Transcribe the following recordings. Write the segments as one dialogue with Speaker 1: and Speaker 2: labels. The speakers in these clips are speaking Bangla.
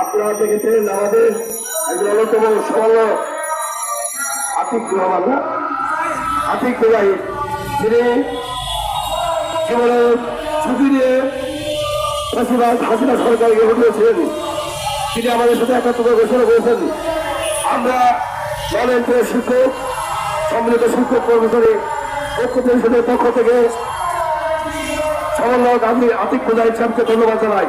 Speaker 1: আপনারা দেখেছেন আমাদের একজন অন্যতম সমান্য আতিক আতিক জীবনে ঝুঁকি নিয়ে হাসিনা সরকারকে তিনি আমাদের সাথে একাত্তর ঘোষণা করেছেন আমরা জলেন্দ্রের শিক্ষক, সম্মিলিত শিক্ষক কর্মচারী ঐক্য পরিষদের পক্ষ থেকে সমন্বয়ক আমি আতিক মুজাহিদ সাহেবকে ধন্যবাদ জানাই।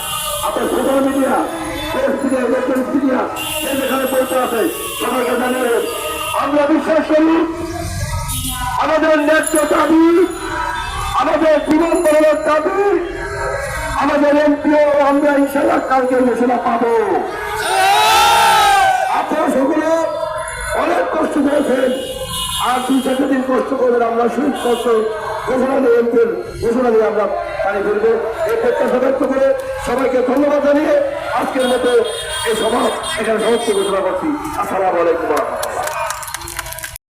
Speaker 1: আপনার social media press media electronic media যেখানে পৌঁছে আমরা বিশ্বাস করি, আমাদের ন্যায্য দাবি, আমাদের জীবন বলার দাবি, আমাদের এমপিও আমরা ইনশাল্লাহ কালকে ঘোষণা পাবো। আপনারা অনেক কষ্ট করেছেন আর দুই চারটে দিন কষ্ট করবেন আমরা শহীদ কষ্ট ঘোষণা নিয়ে এমপির ঘোষণা নিয়ে আমরা পানি ফেলব এই প্রত্যাশা ব্যক্ত করে সবাইকে ধন্যবাদ জানিয়ে আজকের মতো এই সভা এখানে সমাপ্ত ঘোষণা করছি। আসসালামু আলাইকুম রহমতুল্লাহ।